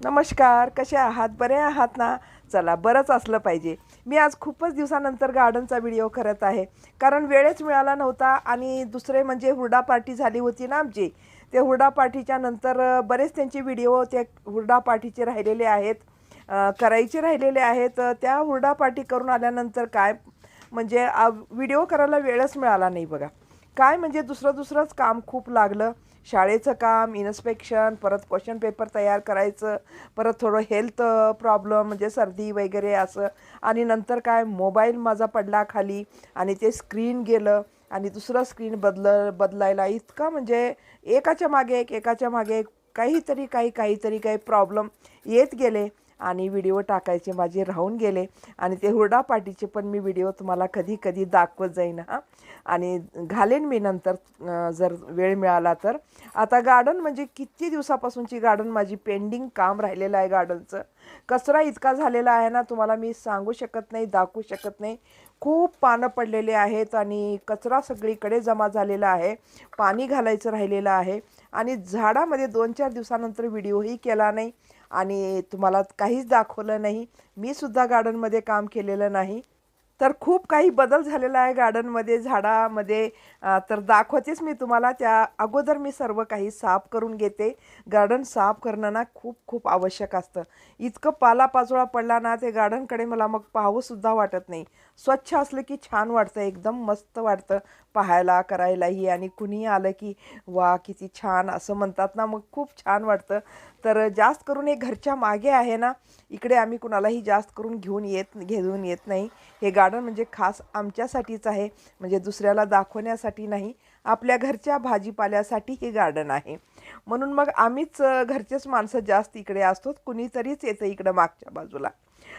नमस्कार कसे आहात? बरे आहात ना? चला बरंच असलं पाहिजे. मी आज खूपच दिवसानंतर गार्डनचा व्हिडिओ करत आहे. कारण वेळच मिळाला नव्हता आणि दुसरे म्हणजे हुरडा पार्टी झाली होती ना आमची. ते हुरडा पार्टीच्या नंतर बरेच त्यांचे व्हिडिओ ते हुरडा पार्टीचे राहिलेले आहेत. करायचे राहिलेले आहेत. त्या हुरडा पार्टी करून आल्यानंतर काय? म्हणजे व्हिडिओ करायला वेळच मिळाला नाही बघा. काय म्हणजे दुसरं दुसरंच काम खूप लागलं. शाळेचं काम इन्स्पेक्शन परत क्वेश्चन पेपर तयार करायचं परत थोडं हेल्थ प्रॉब्लेम म्हणजे सर्दी वगैरे असं. आणि नंतर काय मोबाईल माझा पडला खाली आणि ते स्क्रीन गेलं आणि दुसरं स्क्रीन बदल बदलायला इतका म्हणजे एकाच्या मागे एक एकाच्या मागे एक काहीतरी काही काहीतरी काही प्रॉब्लेम येत गेले. आणि व्हिडिओ टाकायचे माझे राहून गेले. आणि ते हुरडापाटीचे पण मी व्हिडिओ तुम्हाला कधी कधी दाखवत जाईन हां. आणि घालेन मी नंतर जर वेळ मिळाला तर. आता गार्डन म्हणजे किती दिवसापासूनची गार्डन माझी पेंडिंग काम राहिलेलं आहे गार्डनचं कचरा इतका झालेला आहे ना तुम्हाला मी सांगू शकत नाही दाखवू शकत नाही. खूप पानं पडलेले आहेत आणि कचरा सगळीकडे जमा झालेला आहे. पाणी घालायचं राहिलेलं आहे. आणि झाडामध्ये दोन चार दिवसानंतर व्हिडिओही केला नाही. आणि तुम्हाला काहीच दाखवलं नाही. मी सुद्धा गार्डनमध्ये काम केलेलं नाही. तर खूप काही बदल झालेला आहे गार्डनमध्ये झाडामध्ये. तर दाखवतेच मी तुम्हाला. त्या अगोदर मी सर्व काही साफ करून घेते. गार्डन साफ करणं ना खूप खूप आवश्यक असतं. इतकं पालापाचोळा पडला ना ते गार्डनकडे मला मग पाहावंसुद्धा वाटत नाही. स्वच्छ असलं की छान वाटतं एकदम मस्त वाटतं पाहायला करायलाही. आणि कुणी आलं की वा किती छान असं म्हणतात ना मग खूप छान वाटतं. तर जास्त करून हे घरच्या मागे आहे ना इकडे आम्ही कुणालाही जास्त करून घेऊन येत घेऊन येत नाही. हे गार्डन म्हणजे खास आमच्यासाठीच आहे म्हणजे दुसऱ्याला दाखवण्यासाठी नाही आपल्या घरच्या भाजीपाल्यासाठी हे गार्डन आहे. म्हणून मग आम्हीच घरचेच माणसं जास्त इकडे असतो कुणीतरीच येतं इकडं मागच्या बाजूला.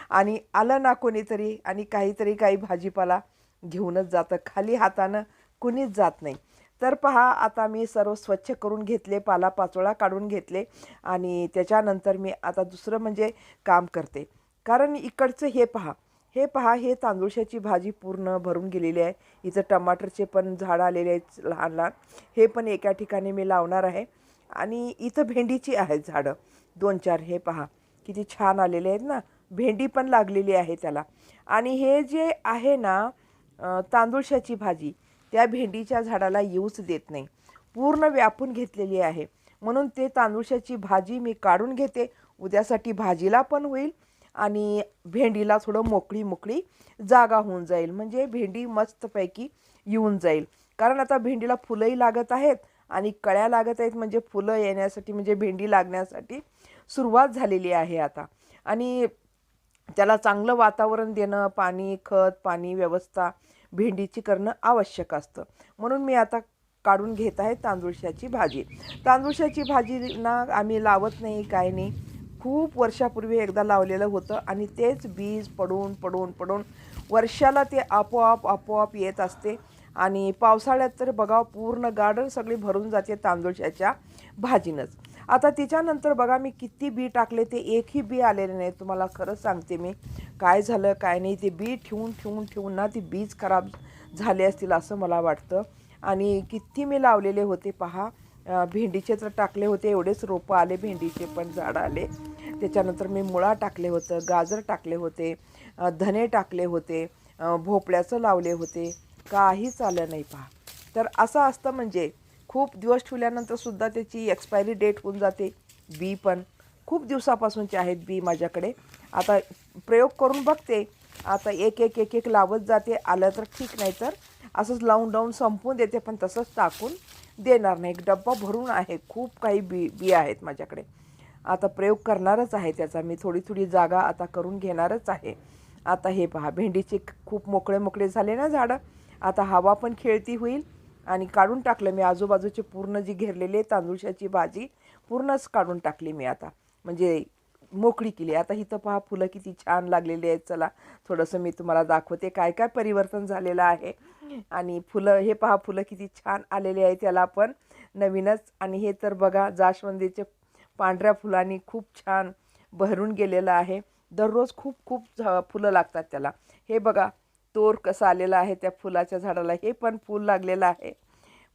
आणि आलं ना कोणीतरी आणि काहीतरी काही भाजीपाला घेऊनच जातं खाली हातानं कुणीच जात नाही. तर पहा आता मी सर्व स्वच्छ करून घेतले पालापाचोळा काढून घेतले आणि त्याच्यानंतर मी आता दुसरं म्हणजे काम करते. कारण इकडचं हे पहा हे पहा हे तांदूळशाची भाजी पूर्ण भरून गेलेली आहे. इथं टमाटरचे पण झाड आलेले आहेत लहान लहान. हे पण एका ठिकाणी मी लावणार आहे. आणि इथं भेंडीची आहेत झाडं. दोन चार हे पहा किती छान आलेले आहेत ना. भेंडी पण लागलेली आहे त्याला. आणि हे जे आहे ना तांदूळशाची भाजी त्या भेंडीच्या झाडाला येऊच देत नाही. पूर्ण व्यापून घेतलेली आहे. म्हणून ते तांदूळशाची भाजी मी काढून घेते. उद्यासाठी भाजीला पण होईल. आणि भेंडीला थोडं मोकळी मोकळी जागा होऊन जाईल. म्हणजे भेंडी मस्तपैकी येऊन जाईल. कारण आता भेंडीला फुलंही लागत आहेत आणि कळ्या लागत आहेत. म्हणजे फुलं येण्यासाठी म्हणजे भेंडी लागण्यासाठी सुरुवात झालेली आहे आता. आणि त्याला चांगलं वातावरण देणं पाणी खत पाणी व्यवस्था भेंडीची करणं आवश्यक असतं. म्हणून मी आता काढून घेत आहे तांदूळशाची भाजी. तांदूळशाची भाजी ना आम्ही लावत नाही काय नाही. खूप वर्षापूर्वी एकदा लावलेलं होतं आणि तेच बीज पडून पडून पडून वर्षाला ते आपोआप आपोआप येत असते. आणि पावसाळ्यात तर बघा पूर्ण गार्डन सगळी भरून जाते तांदूळशाच्या भाजीनंच. आता तिच्यानंतर बघा मी किती बी टाकले ते एकही बी आलेले नाही तुम्हाला खरंच सांगते मी काय झालं काय नाही ते बी ठेवून ठेवून ठेवून ना ती बीज खराब झाले असतील असं मला वाटतं. आणि किती मी लावलेले होते पहा भेंडीचे तर टाकले होते एवढेच रोपं आले भेंडीचे पण झाडं आले. त्याच्यानंतर मी मुळा टाकले होतं गाजर टाकले होते धने टाकले होते भोपळ्याचं लावले होते. काहीच आलं नाही पहा. तर असं असतं म्हणजे खूप दिवस ठेवल्यानंतरसुद्धा त्याची एक्सपायरी डेट होऊन जाते. बी पण. खूप दिवसापासूनचे आहेत बी माझ्याकडे. आता प्रयोग करून बघते. आता एक एक एक एक लावत जाते. आलं तर ठीक नाही तर असंच लावून लावून संपवून देते पण तसंच टाकून देणार नाही. एक डब्बा भरून आहे. खूप काही बी बी आहेत माझ्याकडे. आता प्रयोग करणारच आहे त्याचा. मी थोडी थोडी जागा आता करून घेणारच आहे. आता हे पहा भेंडीचे खूप मोकळे मोकळे झाले ना झाडं. आता हवा पण खेळती होईल आणि काढून टाकलं मी. आजूबाजूचे पूर्ण जी घेरलेली तांदूळशाची भाजी पूर्णच काढून टाकली मी आता. म्हणजे मोकळी केली. आता इथं पहा फुलं किती छान लागलेली आहेत. चला थोडंसं मी तुम्हाला दाखवते काय काय परिवर्तन झालेलं आहे. आणि फुलं हे पहा फुलं किती छान आलेले आहे त्याला पण नवीनच. आणि हे तर बघा जास्वंदीचे पांढऱ्या फुलांनी खूप छान बहरून गेलेलं आहे. दररोज खूप खूप झ- फुलं लागतात त्याला. हे बघा तोर कसं आलेला आहे त्या फुलाच्या झाडाला. हे पण फूल लागलेलं आहे.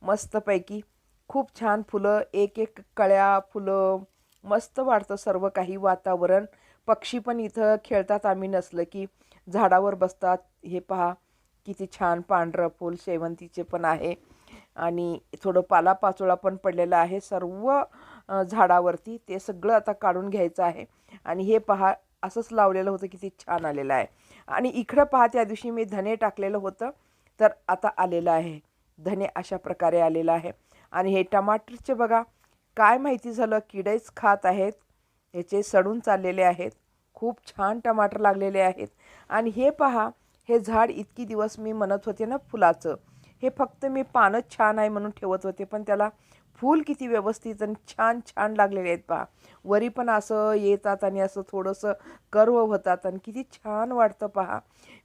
मस्तपैकी खूप छान फुलं एक एक कळ्या फुलं मस्त वाढतं सर्व काही वातावरण. पक्षी पण इथं खेळतात आम्ही नसलं की झाडावर बसतात. हे पहा किती छान पांढरं फूल शेवंतीचे पण आहे. आणि थोडं पालापाचोळा पण पडलेला आहे. सर्व झाडावरती ते सगळं आता काढून घ्यायचं आहे. आणि हे पहा असंच लावलेलं होतं किती छान आलेलं आहे. आणि इकडं पहा त्या दिवशी मी धने टाकलेलं होतं तर आता आलेलं आहे. धने अशा प्रकारे आलेलं आहे. आणि हे टमाटरचे बघा काय माहिती झालं किडेच खात आहेत. याचे सडून चाललेले आहेत. खूप छान टमाटर लागलेले आहेत. आणि हे पहा हे झाड इतकी दिवस मी म्हणत होते ना फुलाचं. हे फक्त मी पानच छान आहे म्हणून ठेवत होते पण त्याला फूल किती व्यवस्थित आणि छान छान लागलेले आहेत पहा. वरी पण असं येतात आणि असं थोडंसं कर्व होतात आणि किती छान वाटतं पहा.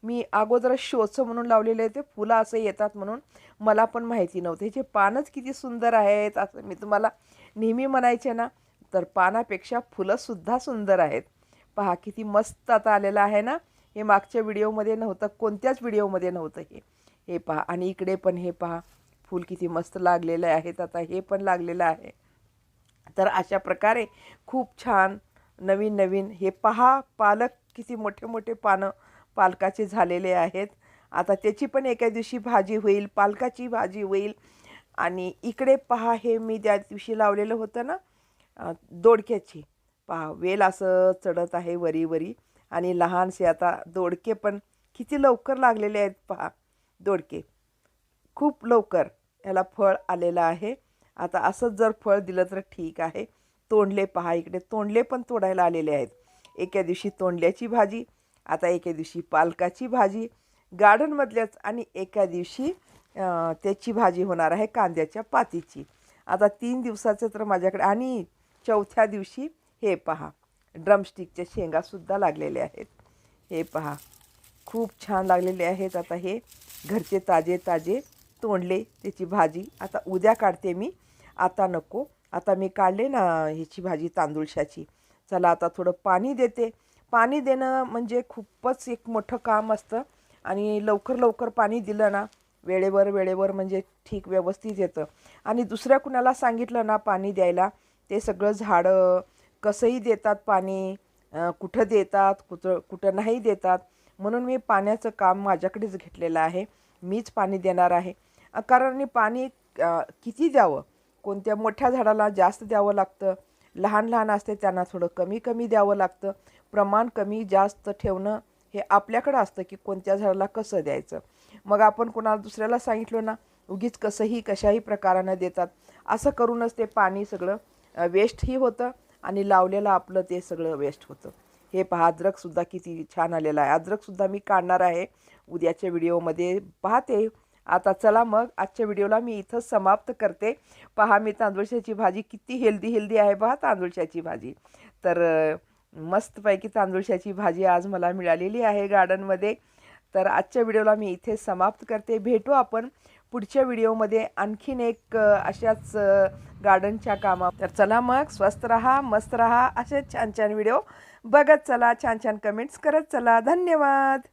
मी अगोदर शोचं म्हणून लावलेले ते फुलं असं येतात म्हणून. मला पण माहिती नव्हते. ह्याचे पानच किती सुंदर आहेत असं मी तुम्हाला नेहमी म्हणायचे ना तर पानापेक्षा फुलंसुद्धा सुंदर आहेत. पहा किती मस्त आता आलेलं आहे ना? हे मागच्या व्हिडिओमध्ये नव्हतं कोणत्याच व्हिडिओमध्ये नव्हतं हे. हे पहा आणि इकडे पण हे पहा. फूल किती मस्त लागलेले आहेत आता हे पण लागलेलं आहे. तर अशा प्रकारे खूप छान नवीन नवीन हे पहा पालक किती मोठे मोठे पानं पालकाचे झालेले आहेत. आता त्याची पण एका दिवशी भाजी होईल पालकाची भाजी होईल. आणि इकडे पहा हे मी त्या दिवशी लावलेलं होतं ना दोडक्याची. पहा वेल असं चढत आहे वरी वरी. आणि लहानसे आता दोडके पण किती लवकर लागलेले आहेत पहा दोडके. खूप लवकर. याला फळ आलेलं आहे. आता असंच जर फळ दिलं तर ठीक आहे. तोंडले पहा इकडे. तोंडले पण तोडायला आलेले आहेत. एका दिवशी तोंडल्याची भाजी आता एका दिवशी पालकाची भाजी गार्डनमधल्याच आणि एका दिवशी त्याची भाजी होणार आहे कांद्याच्या पातीची. आता तीन दिवसाचं तर माझ्याकडे आणि चौथ्या दिवशी हे पहा. ड्रमस्टिकच्या शेंगासुद्धा लागलेल्या आहेत. हे पहा. खूप छान लागलेले आहेत. आता हे घरचे ताजे ताजे तोंडले त्याची भाजी. आता उद्या काढते मी. आता नको. आता मी काढले ना ह्याची भाजी तांदूळशाची चला आता थोडं पाणी देते. पाणी देणं म्हणजे खूपच एक मोठं काम असतं. आणि लवकर लवकर पाणी दिलं ना वेळेवर वेळेवर म्हणजे ठीक व्यवस्थित येतं. आणि दुसऱ्या कुणाला सांगितलं ना पाणी द्यायला ते सगळं झाडं कसंही देतात पाणी कुठं देतात कुठं कुठं नाही देतात. म्हणून मी पाण्याचं काम माझ्याकडेच घेतलेलं आहे. मीच पाणी देणार आहे. आकाराने कारण मी पाणी किती द्यावं? कोणत्या मोठ्या झाडाला जास्त द्यावं लागतं? लहान लहान असते त्यांना थोडं कमी कमी द्यावं लागतं. प्रमाण कमी जास्त ठेवणं हे आपल्याकडं असतं की कोणत्या झाडाला कसं द्यायचं? मग आपण कोणाला दुसऱ्याला सांगितलं ना उगीच कसंही कशाही प्रकारानं देतात. असं करूनच ते पाणी सगळं वेस्टही होतं आणि लावलेलं आपलं ते सगळं वेस्ट होतं. हे पहा अद्रकसुद्धा किती छान आलेलं आहे. अद्रकसुद्धा मी काढणार आहे. उद्याच्या व्हिडिओमध्ये पाहते. आता चला मग आजच्या व्हिडिओला मी इथं समाप्त करते. पहा मी तांदूळशाची भाजी किती हेल्दी हेल्दी आहे पहा तांदूळशाची भाजी. तर मस्तपैकी तांदूळशाची भाजी आज मला मिळालेली आहे गार्डनमध्ये. तर आजच्या व्हिडिओला मी इथे समाप्त करते. भेटू आपण पुढच्या व्हिडिओमध्ये आणखीन एक अशाच गार्डनच्या कामा तर चला मग स्वस्त रहा मस्त रहा. असे छान छान व्हिडिओ बघत चला छान छान कमेंट्स करत चला. धन्यवाद.